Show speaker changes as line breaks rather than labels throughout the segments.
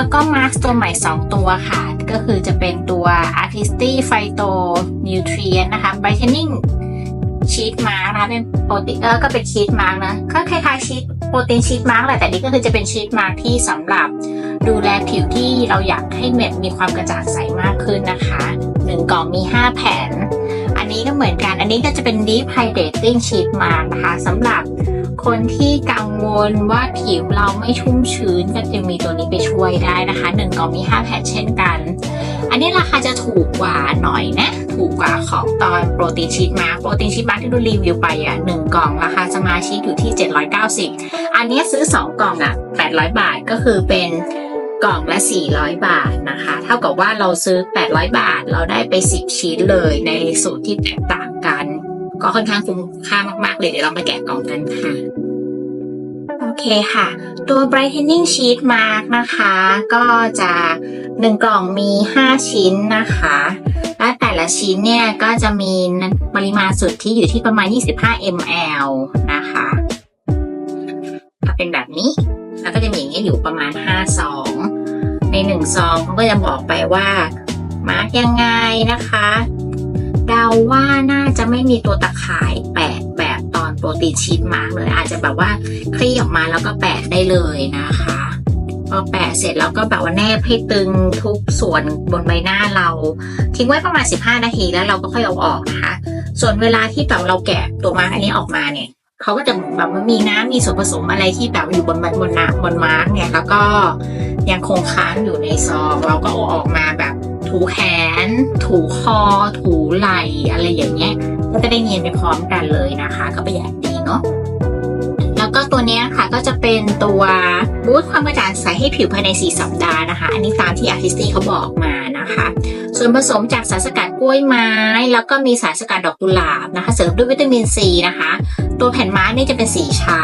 แล้วก็มาร์กตัวใหม่ 2 ตัวค่ะ ก็คือจะเป็นตัว Artisty Phyto Nutrient นะคะ Brightening ชีทมาร์กนะคะเป็นโปรตีนเออก็เป็นชีทมาร์กนะก็คล้ายๆชีทโปรตีนชีทมาร์กแหละแต่นี่ก็คือจะเป็นชีทมาร์กที่สำหรับดูแลผิวที่เราอยากให้เม็ดมีความกระจ่างใสมากขึ้นนะคะหนึ่งกล่องมี 5 แผ่น อันนี้ก็เหมือนกัน อันนี้ก็จะเป็น Deep Hydrating Sheet Mask นะคะสำหรับ คนที่กังวลว่าผิวเราไม่ชุ่มชื้นก็จะมีตัวนี้ไปช่วยได้นะคะหนึ่งกล่องมี 5 แผ่นเช่นกัน อันนี้ราคาจะถูกกว่าหน่อยนะ ถูกกว่าของตอนโปรตีนชีทมาโปรตีนชีทมาที่ดูรีวิวไปอะหนึ่งกล่องราคาสมาชิกอยู่ที่ 790 อันนี้ซื้อ 2 กล่องอะ800 บาทก็คือเป็นกล่องละ 400 บาทนะคะ เท่ากับว่าเราซื้อ 800 บาท เราได้ไป 10 ชิ้นเลยในสูตรที่แตกต่าง กันก็ค่อนข้างคุ้มค่ามากๆเลยเดี๋ยวเรามาแกะกล่องกันค่ะ โอเคค่ะ ตัว brightening sheet mask นะคะ ก็จะหนึ่งกล่องมี 5 ชิ้นนะคะและแต่ละชิ้นเนี่ยก็จะมีปริมาณสุดที่อยู่ที่ประมาณ 25 ml นะคะก็เป็นแบบนี้ แล้วก็จะมีอย่างนี้อยู่ประมาณ 5 ซอง ใน 1 ซองเขาก็จะบอกไปว่ามาร์กยังไงนะคะ เดาว่าน่าจะไม่มีตัวตะข่ายแปะแบบตอนโปรตีนชีทมาร์กเลย อาจจะแบบว่าคลี่ออกมาแล้วก็แปะได้เลยนะคะพอแปะเสร็จแล้วก็แบบว่าแนบให้ตึงทุกส่วนบนใบหน้าเรา ทิ้งไว้ประมาณ 15 นาทีแล้วเราก็ค่อยเอาออกนะคะ ส่วนเวลาที่แบบเราแกะตัวมาร์กอันนี้ออกมาเนี่ยเขาก็จะแบบว่ามีน้ำมีส่วนผสมอะไรที่แบบอยู่บนบนบนน้ำบนมาร์กเนี่ยแล้วก็ยังคงค้างอยู่ในซองเราก็เอาออกมาแบบ ถูแขน ถูคอ ถูไหล่อะไรอย่างเงี้ย ก็จะได้เนียนไปพร้อมกันเลยนะคะ ก็ประหยัดดีเนาะแล้วก็ตัวนี้ค่ะก็จะเป็นตัวบูสต์ความกระจ่างใสให้ผิวภายใน 4 สัปดาห์นะคะ อันนี้ตามที่อาร์ติสตี้เขาบอกมานะคะ ส่วนผสมจากสารสกัดกล้วยไม้ แล้วก็มีสารสกัดดอกกุหลาบนะคะ เสริมด้วยวิตามินซีนะคะ ตัวแผ่นไม้นี่จะเป็นสีชา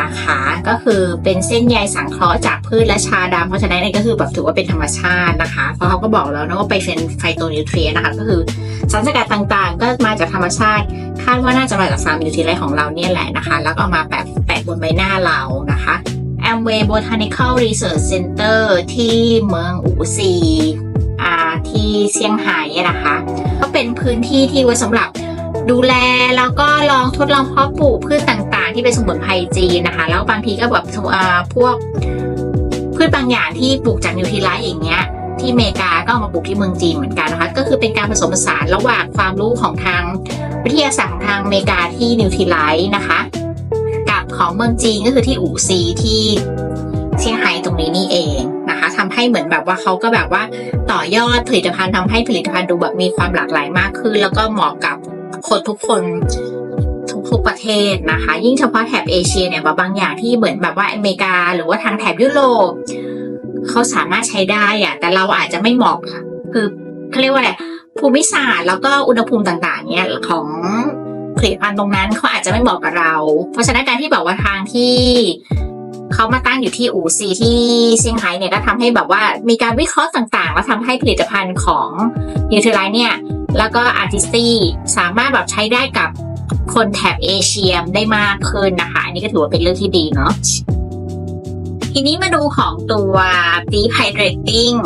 นะคะ ก็คือเป็นเส้นใยสังเคราะห์จากพืชและชาดำเพราะฉะนั้นนี่ก็คือแบบถือว่าเป็นธรรมชาตินะคะ เพราะเขาก็บอกแล้วนะว่าไปเป็นไฟโตนิวเทรียนนะคะ ก็คือสารสกัดต่างๆ ก็มาจากธรรมชาติ คาดว่าน่าจะมาจากฟาร์มนิวทรีไลของเราเนี่ยแหละนะคะ แล้วก็ามาแปะแปะบนใบหน้าเรานะคะ Amway Botanical Research Center ที่เมืองอูซีอ่าที่เซี่ยงไฮ้นะคะ ก็เป็นพื้นที่ที่ไว้สำหรับ ดูแลแล้วก็ลองทดลองเพาะปลูกพืชต่างๆ ที่เป็นสมุนไพรจีนนะคะ แล้วบางทีก็แบบพวกพืชบางอย่างที่ปลูกจากนิวทรีไลท์อย่างเงี้ยที่อเมริกาก็ามาปลูกที่เมืองจีนเหมือนกันนะคะ ก็คือเป็นการผสมผสานระหว่างความรู้ของทางวิทยาศาสตร์ของทางอเมริกาที่นิวทรีไลท์นะคะ กับของเมืองจีนก็คือที่อู่ซีที่เซี่ยงไฮ้ตรงนี้นี่เองนะคะทำให้เหมือนแบบว่าเขาก็แบบว่าต่อยอดผลิตภัณฑ์ทำให้ผลิตภัณฑ์ดูแบบมีความหลากหลายมากขึ้น แล้วก็เหมาะกับ คนทุกคนทุกๆประเทศนะคะ ยิ่งเฉพาะแถบเอเชียเนี่ยบางอย่างที่เหมือนแบบว่าอเมริกา หรือว่าทางแถบยุโรปเขาสามารถใช้ได้อะแต่เราอาจจะไม่เหมาะคือเขาเรียกว่าอะไรภูมิศาสตร์แล้วก็อุณหภูมิต่างๆ เนี่ยของผลิตภัณฑ์ตรงนั้นเขาอาจจะไม่เหมาะกับเรา เพราะฉะนั้นการที่แบบว่าทางที่เขามาตั้งอยู่ที่อู่ซีที่เซี่ยงไฮ้เนี่ยก็ทำให้แบบว่ามีการวิเคราะห์ต่างๆ แล้วทำให้ผลิตภัณฑ์ของนิวทรีไลเนี่ย แล้วก็อาร์ติสตี้สามารถแบบใช้ได้กับคนแถบเอเชียได้มากขึ้นนะคะ อันนี้ก็ถือว่าเป็นเรื่องที่ดีเนาะทีนี้มาดูของตัว Deep Hydrating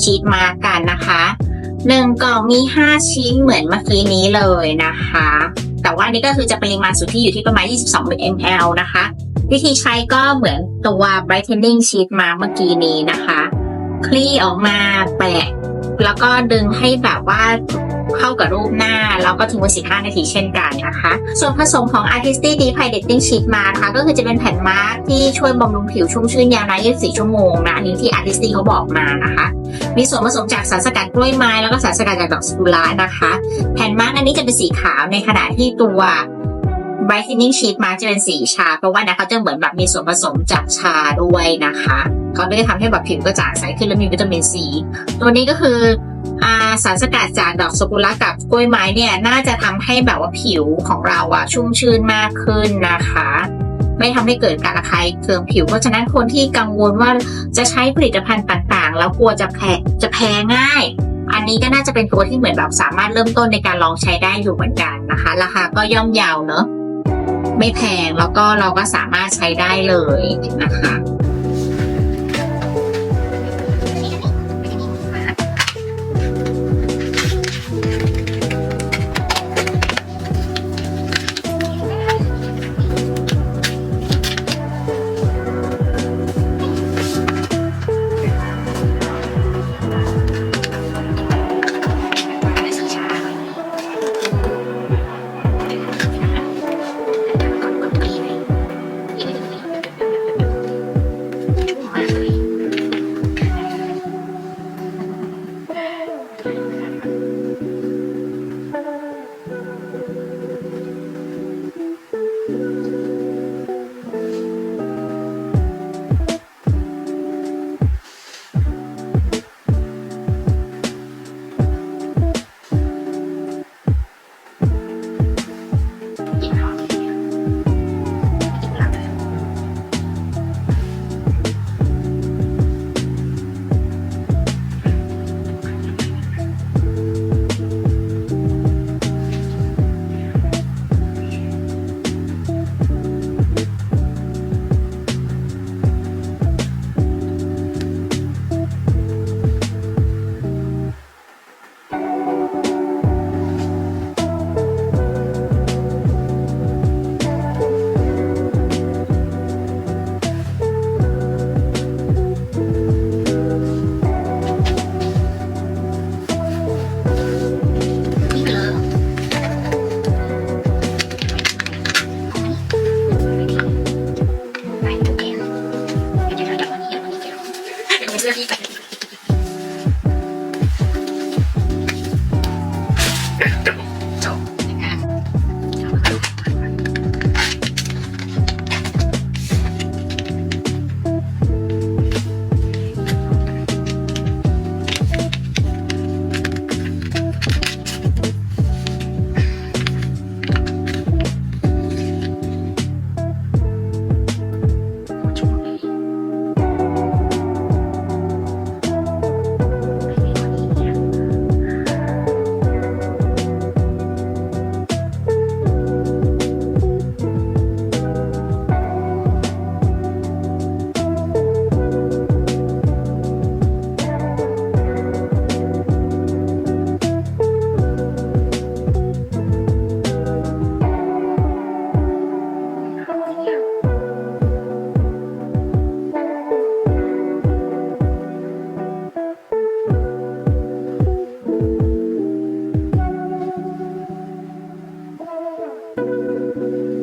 Sheet Mask กันนะคะหนึ่งกล่องมี 5 ชิ้นเหมือนเมื่อกี้นี้เลยนะคะ แต่ว่านนี้ก็คือจะปริมาณสุทธิอยู่ที่ประมาณ 22 ml นะคะ วิธีใช้ก็เหมือนตัว brightening sheet มาเมื่อกี้นี้นะคะ คลี่ออกมาแปะ แล้วก็ดึงให้แบบว่า เข้ากับรูปหน้า แล้วก็ทิ้งไว้15 นาทีเช่นกันนะคะ ส่วนผสมของ Artisty Deep Hydrating Sheet มานะคะก็คือจะเป็นแผ่นมาร์กที่ช่วยบำรุงผิวชุ่มชื่นยาวนาน24 ชั่วโมงนะอันนี้ที่ Artisty เขาบอกมานะคะมีส่วนผสมจากสารสกัดกล้วยไม้แล้วก็สารสกัดจากดอกสกุระนะคะ แผ่นมาร์กอันนี้จะเป็นสีขาวในขณะที่ตัว brightening sheet มาร์กจะเป็นสีชา เพราะว่านะเขาจะเหมือนแบบมีส่วนผสมจากชาด้วยนะคะ เขาเลยทำให้แบบผิวกระจ่างใสขึ้นและมีวิตามินซี ตัวนี้ก็คือ สารสกัดจากดอกสกุระกับกล้วยไม้เนี่ยน่าจะทำให้แบบว่าผิวของเราอะชุ่มชื้นมากขึ้นนะคะ ไม่ทำให้เกิดการระคายเคืองผิว เพราะฉะนั้นคนที่กังวลว่าจะใช้ผลิตภัณฑ์ต่างๆ แล้วกลัวจะแพ้จะแพ้ง่าย อันนี้ก็น่าจะเป็นตัวที่เหมือนแบบสามารถเริ่มต้นในการลองใช้ได้อยู่เหมือนกันนะคะ ราคาก็ย่อมเยาวเนอะไม่แพงแล้วก็เราก็สามารถใช้ได้เลยนะคะ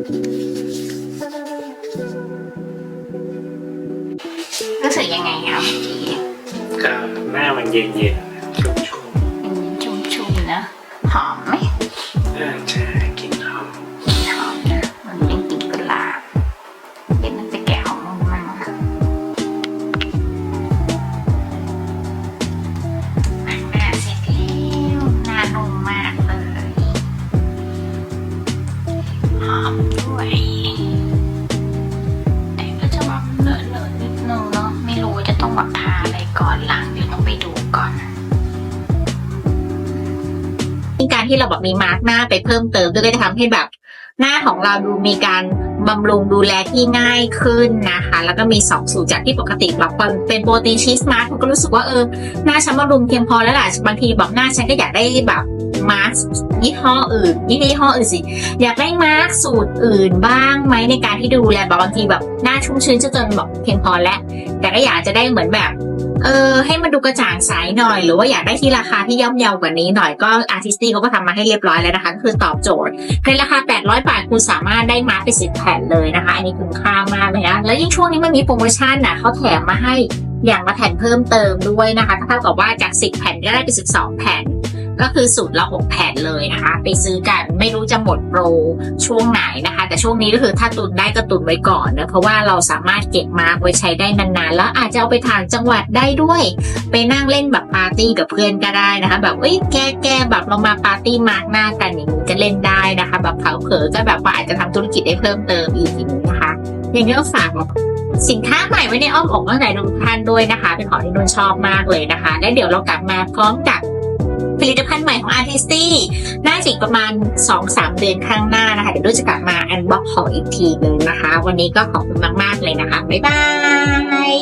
รู้สึกยังไงครับเมื่อกี้
ก็หน้ามันเย็นๆ กา
รที่เราแบบมีมาร์กหน้าไปเพิ่มเติมก็จะทำให้แบบหน้าของเราดูมีการบำรุงดูแลที่ง่ายขึ้นนะคะ แล้วก็มีสองสูตรจากที่ปกติแบบเป็นโปรตีนชีสมาร์กก็รู้สึกว่าเออหน้าฉันบำรุงเพียงพอแล้วแหละบางทีแบบหน้าฉันก็อยากได้แบบมาร์กยี่ห้ออื่นยี่ห้ออื่นสิอยากได้มาร์กสูตรอื่นบ้างไหมในการที่ดูแลแบบบางทีแบบหน้าชุ่มชื้นจะจนแบบเพียงพอแล้วแต่ก็อยากจะได้เหมือนแบบ เออให้มันดูกระจ่างใสหน่อย หรือว่าอยากได้ที่ราคาที่ย่อมเยาวกว่านี้หน่อยก็อาร์ติสตี้เขาก็ทำมาให้เรียบร้อยแล้วนะคะ คือตอบโจทย์ ในราคา 800 บาทคุณสามารถได้มาร์คไปสิบแผ่นเลยนะคะ อันนี้คุ้มค่ามากเลยนะแล้วยิ่งช่วงนี้มันมีโปรโมชั่นนะเขาแถมมาให้อย่างละแผ่นเพิ่มเติมด้วยนะคะเท่ากับว่าจาก 10 แผ่นก็ได้ไป12 แผ่น ก็คือสูตรละ6แผ่นเลยนะคะ ไปซื้อกันไม่รู้จะหมดโปรช่วงไหนนะคะ แต่ช่วงนี้ก็คือถ้าตุนได้ก็ตุนไว้ก่อนนะเพราะว่าเราสามารถเก็บมาไว้ใช้ได้นานๆ แล้วอาจจะเอาไปทางจังหวัดได้ด้วย ไปนั่งเล่นแบบปาร์ตี้กับเพื่อนก็ได้นะคะ แบบเอ้ยแกแกแบบเรามาปาร์ตี้มาร์กหน้ากันอย่างนี้ก็เล่นได้นะคะ แบบเผาเผลอก็แบบว่าอาจจะทำธุรกิจได้เพิ่มเติมอีกทีนึงนะคะอย่างนี้ก็ฝากสินค้าใหม่ไว้ในอ้อมอกตั้งแต่ทุกท่านด้วยนะคะ เป็นของที่นุ่นชอบมากเลยนะคะ และเดี๋ยวเรากลับมาพร้อมกับ ผลิตภัณฑ์ใหม่ของ Artisty น่าจะอีกประมาณ 2-3 เดือนข้างหน้านะคะ เดี๋ยวนุ่นจะกลับมาอันบ็อกของอีกทีนึงนะคะ วันนี้ก็ขอบคุณมาก ๆ เลยนะคะ บ๊ายบาย